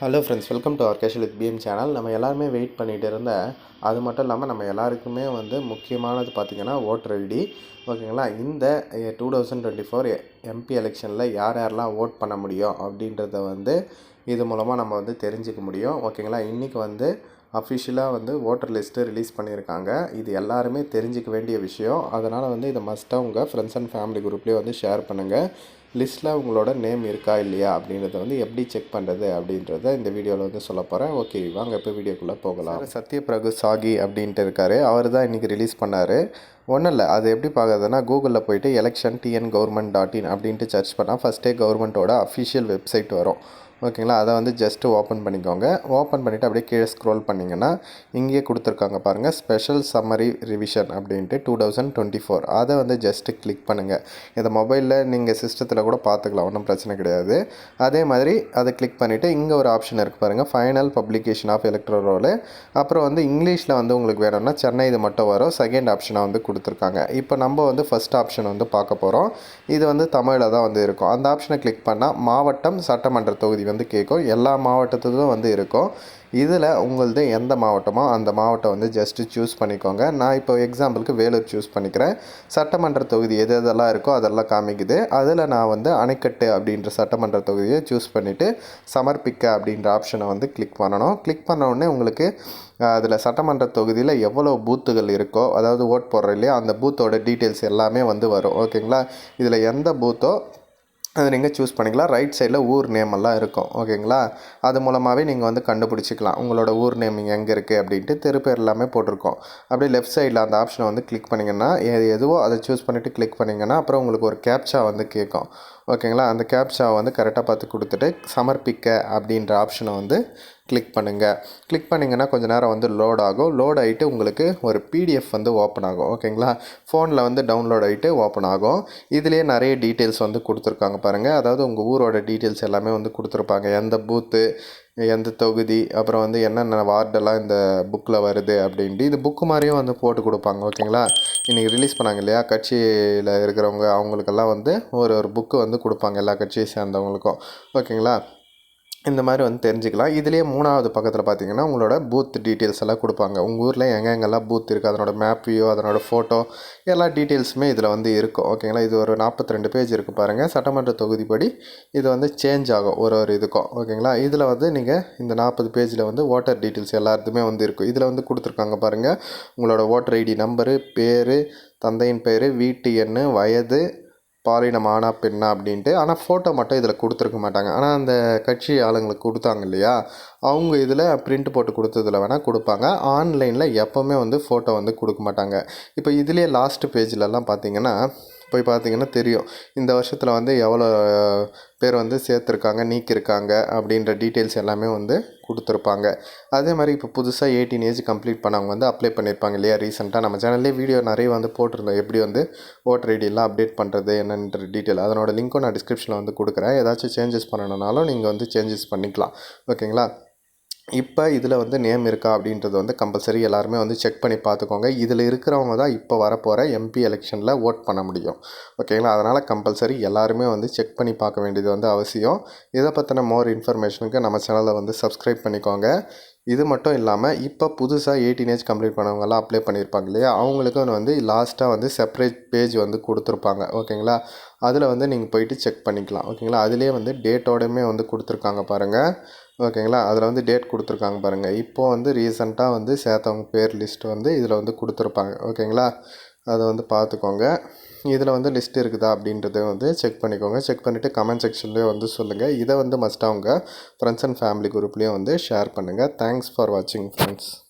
Hello friends welcome to our casual with PM channel நம்ம எல்லாருமே wait பண்ணிகிட்டு இருந்த அது மட்டும் இல்லாமல் நம்ம எல்லாருக்குமே வந்து முக்கியமானது பார்த்திங்கன்னா ஓட்டர் ஐடி ஓகேங்களா? இந்த two thousand twenty four MP எலெக்ஷனில் யார் யாரெல்லாம் ஓட் பண்ண முடியும் அப்படின்றத வந்து இது மூலமாக நம்ம வந்து தெரிஞ்சுக்க முடியும். ஓகேங்களா? இன்றைக்கி வந்து அஃபிஷியலாக வந்து ஓட்டர் லிஸ்ட்டு ரிலீஸ் பண்ணியிருக்காங்க. இது எல்லாருமே தெரிஞ்சிக்க வேண்டிய விஷயம். அதனால் வந்து இதை மஸ்ட்டாக உங்கள் ஃப்ரெண்ட்ஸ் அண்ட் ஃபேமிலி குரூப்லேயே வந்து ஷேர் பண்ணுங்கள் லிஸ்ட்டில் உங்களோட நேம் இருக்கா இல்லையா அப்படின்றத வந்து எப்படி செக் பண்ணுறது அப்படின்றத இந்த வீடியோவில் வந்து சொல்ல போகிறேன் ஓகே வாங்க இப்போ வீடியோக்குள்ளே போகலாம். சத்யபிரகு சாகி அப்படின்ட்டு இருக்கார். அவர் தான் இன்றைக்கி ரிலீஸ் பண்ணார். ஒன்றும் இல்லை அது எப்படி பார்க்குறதுனா கூகுளில் போயிட்டு election TN government dot in அப்படின்ட்டு சர்ச் பண்ணால் ஃபஸ்ட்டே கவர்மெண்ட்டோட அஃபிஷியல் வெப்சைட் வரும். ஓகேங்களா அதை வந்து ஜஸ்ட்டு ஓப்பன் பண்ணிக்கோங்க. ஓப்பன் பண்ணிவிட்டு அப்படியே கீழே ஸ்க்ரோல் பண்ணிங்கன்னா இங்கேயே கொடுத்துருக்காங்க பாருங்கள் ஸ்பெஷல் சம்மரி ரிவிஷன் அப்படின்ட்டு டூ தௌசண்ட் டுவெண்ட்டி ஃபோர் அதை வந்து ஜஸ்ட்டு கிளிக் பண்ணுங்கள் இதை மொபைலில் நீங்கள் சிஸ்டத்தில் கூட பார்த்துக்கலாம் ஒன்றும் பிரச்சனை கிடையாது. அதே மாதிரி அதை கிளிக் பண்ணிவிட்டு இங்கே ஒரு ஆப்ஷன் இருக்குது பாருங்கள் final publication of electoral roll அப்புறம் வந்து இங்கிலீஷில் வந்து உங்களுக்கு வேணும்னா சென்னை இது மட்டும் வரும். செகண்ட் ஆப்ஷனாக வந்து கொடுத்துருக்காங்க. இப்போ நம்ம வந்து ஃபஸ்ட் ஆப்ஷன் வந்து பார்க்க போகிறோம் இது வந்து தமிழில் தான் வந்து இருக்கும். அந்த ஆப்ஷனை கிளிக் பண்ணால் மாவட்டம் சட்டமன்ற தொகுதி வந்து கேட்கும். எல்லா மாவட்டத்துலையும் வந்து இருக்கும். இதில் உங்களது எந்த மாவட்டமோ அந்த மாவட்டம் வந்து ஜஸ்ட்டு சூஸ் பண்ணிக்கோங்க. நான் இப்போ எக்ஸாம்பிளுக்கு வேலூர் சூஸ் பண்ணிக்கிறேன். சட்டமன்ற தொகுதி எது எதெல்லாம் இருக்கோ அதெல்லாம் காமிக்குது. அதில் நான் வந்து அணைக்கட்டு அப்படின்ற சட்டமன்ற தொகுதியை சூஸ் பண்ணிவிட்டு சமர்ப்பிக்க அப்படின்ற ஆப்ஷனை வந்து கிளிக் பண்ணணும். கிளிக் பண்ண உடனே உங்களுக்கு அதில் சட்டமன்ற தொகுதியில் எவ்வளோ பூத்துகள் இருக்கோ அதாவது ஓட் போடுற இல்லையா அந்த பூத்தோட டீட்டெயில்ஸ் எல்லாமே வந்து வரும். ஓகேங்களா இதில் எந்த பூத்தோ அதை நீங்கள் சூஸ் பண்ணிக்கலாம். ரைட் சைடில் ஊர் நேம் எல்லாம் இருக்கும். ஓகேங்களா அது மூலமாகவே நீங்கள் வந்து கண்டுபிடிச்சிக்கலாம். உங்களோட ஊர் நேம் இங்கே எங்கே இருக்குது அப்படின்ட்டு தெரு பேர் எல்லாமே போட்டிருக்கோம். அப்படியே லெஃப்ட் சைடில் அந்த ஆப்ஷனை வந்து கிளிக் பண்ணிங்கன்னா எது எதுவோ அதை சூஸ் பண்ணிவிட்டு கிளிக் பண்ணிங்கன்னா அப்புறம் உங்களுக்கு ஒரு கேப்ச்சா வந்து கேட்கும். ஓகேங்களா அந்த கேப்ச்சாவை வந்து கரெக்டாக பார்த்து கொடுத்துட்டு சமர்ப்பிக்க அப்படின்ற ஆப்ஷனை வந்து கிளிக் பண்ணுங்கள் கிளிக் பண்ணிங்கன்னா கொஞ்சம் நேரம் வந்து லோட் ஆகும். லோட் ஆகிட்டு உங்களுக்கு ஒரு பிடிஎஃப் வந்து ஓப்பன் ஆகும். ஓகேங்களா ஃபோனில் வந்து டவுன்லோட் ஆகிட்டு ஓப்பன் ஆகும். இதுலேயே நிறைய டீட்டெயில்ஸ் வந்து கொடுத்துருக்காங்க பாருங்கள் அதாவது உங்கள் ஊரோட டீட்டெயில்ஸ் எல்லாமே வந்து கொடுத்துருப்பாங்க. எந்த பூத்து எந்த தொகுதி அப்புறம் வந்து என்னென்ன வார்டெல்லாம் இந்த புக்கில் வருது அப்படின்ட்டு இது புக்கு மாதிரியும் வந்து போட்டு கொடுப்பாங்க. ஓகேங்களா இன்றைக்கி ரிலீஸ் பண்ணாங்க இல்லையா? கட்சியில் இருக்கிறவங்க அவங்களுக்கெல்லாம் வந்து ஒரு ஒரு புக்கு வந்து கொடுப்பாங்க. எல்லா கட்சியை சேர்ந்தவங்களுக்கும். ஓகேங்களா இந்த மாதிரி வந்து தெரிஞ்சுக்கலாம். இதுலேயே மூணாவது பக்கத்தில் பார்த்தீங்கன்னா உங்களோட பூத் டீட்டெயில்ஸ் எல்லாம் கொடுப்பாங்க. உங்கள் ஊரில் எங்கெங்கெல்லாம் பூத் இருக்குது அதனோட மேப் வியூ அதனோட ஃபோட்டோ எல்லா டீட்டெயில்ஸுமே இதில் வந்து இருக்கும். ஓகேங்களா இது ஒரு நாற்பத்தி ரெண்டு பேஜ் இருக்குது பாருங்கள் சட்டமன்ற தொகுதிப்படி இது வந்து சேஞ்ச் ஆகும் ஒரு ஒரு இதுக்கும். ஓகேங்களா இதில் வந்து நீங்கள் இந்த நாற்பது பேஜில் வந்து ஓட்டர் டீட்டெயில்ஸ் எல்லாத்துமே வந்து இருக்கும். இதில் வந்து கொடுத்துருக்காங்க பாருங்கள் உங்களோட ஓட்டர் ஐடி நம்பரு பேர் தந்தையின் பேர் வீட்டு எண் வயது பாலினம் ஆனா பெண்ணா அப்படின்ட்டு ஆனால் ஃபோட்டோ மட்டும் இதில் கொடுத்துருக்க மாட்டாங்க. ஆனால் அந்த கட்சி ஆளுங்களுக்கு கொடுத்தாங்க இல்லையா? அவங்க இதில் பிரிண்ட் போட்டு கொடுத்ததில் வேணால் கொடுப்பாங்க. ஆன்லைனில் எப்போவுமே வந்து ஃபோட்டோ வந்து கொடுக்க மாட்டாங்க. இப்போ இதுலேயே லாஸ்ட்டு பேஜ்லலாம் பார்த்தீங்கன்னா போய் பார்த்தீங்கன்னா தெரியும். இந்த வருஷத்தில் வந்து எவ்வளோ பேர் வந்து சேர்த்துருக்காங்க நீக்கியிருக்காங்க அப்படின்ற டீட்டெயில்ஸ் எல்லாமே வந்து கொடுத்துருப்பாங்க. அதே மாதிரி இப்போ புதுசாக எயிட்டீன் ஏஜ் கம்ப்ளீட் பண்ணவங்க வந்து அப்ளை பண்ணியிருப்பாங்க இல்லையா ரீசெண்டாக நம்ம சேனல்லே வீடியோ நிறைய வந்து போட்டிருந்தோம். எப்படி வந்து ஓட்டர் ஐடியெல்லாம் அப்டேட் பண்ணுறது என்னன்ற டீட்டெயில். அதனோட லிங்க்கும் நான் டிஸ்கிரிப்ஷனில் வந்து கொடுக்குறேன். ஏதாச்சும் சேஞ்சஸ் பண்ணணுனாலும் நீங்கள் வந்து சேஞ்சஸ் பண்ணிக்கலாம். ஓகேங்களா? இப்போ இதில் வந்து நேம் இருக்கா அப்படின்றது வந்து கம்பல்சரி எல்லாருமே வந்து செக் பண்ணி பார்த்துக்கோங்க. இதில் இருக்கிறவங்க தான் இப்போ வரப்போகிற எம்பி எலெக்ஷனில் ஓட் பண்ண முடியும். ஓகேங்களா அதனால் கம்பல்சரி எல்லாருமே வந்து செக் பண்ணி பார்க்க வேண்டியது வந்து அவசியம். இதை பற்றின மோர் இன்ஃபர்மேஷனுக்கு நம்ம சேனலை வந்து சப்ஸ்கிரைப் பண்ணிக்கோங்க. இது மட்டும் இல்லாமல் இப்போ புதுசாக எயிட்டீன் ஏஜ் கம்ப்ளீட் பண்ணவங்கலாம் அப்ளை பண்ணியிருப்பாங்க இல்லையா? அவங்களுக்கும் வந்து லாஸ்ட்டாக வந்து செப்பரேட் பேஜ் வந்து கொடுத்துருப்பாங்க. ஓகேங்களா? அதில் வந்து நீங்கள் போயிட்டு செக் பண்ணிக்கலாம். ஓகேங்களா? அதிலே வந்து டேட்டோடையுமே வந்து கொடுத்துருக்காங்க பாருங்கள் ஓகேங்களா? அதில் வந்து டேட் கொடுத்துருக்காங்க பாருங்கள் இப்போது வந்து ரீசெண்டாக வந்து சேர்த்தவங்க பேர் லிஸ்ட் வந்து இதில் வந்து கொடுத்துருப்பாங்க. ஓகேங்களா? அதை வந்து பார்த்துக்கோங்க. இதில் வந்து லிஸ்ட் இருக்குதா அப்படின்றத வந்து செக் பண்ணிக்கோங்க. செக் பண்ணிவிட்டு கமெண்ட் செக்ஷன்லேயே வந்து சொல்லுங்கள் இதை வந்து மஸ்ட்டாக உங்கள் ஃப்ரெண்ட்ஸ் அண்ட் ஃபேமிலி குரூப்லேயும் வந்து ஷேர் பண்ணுங்கள் தேங்க்ஸ் ஃபார் வாட்சிங் ஃப்ரெண்ட்ஸ்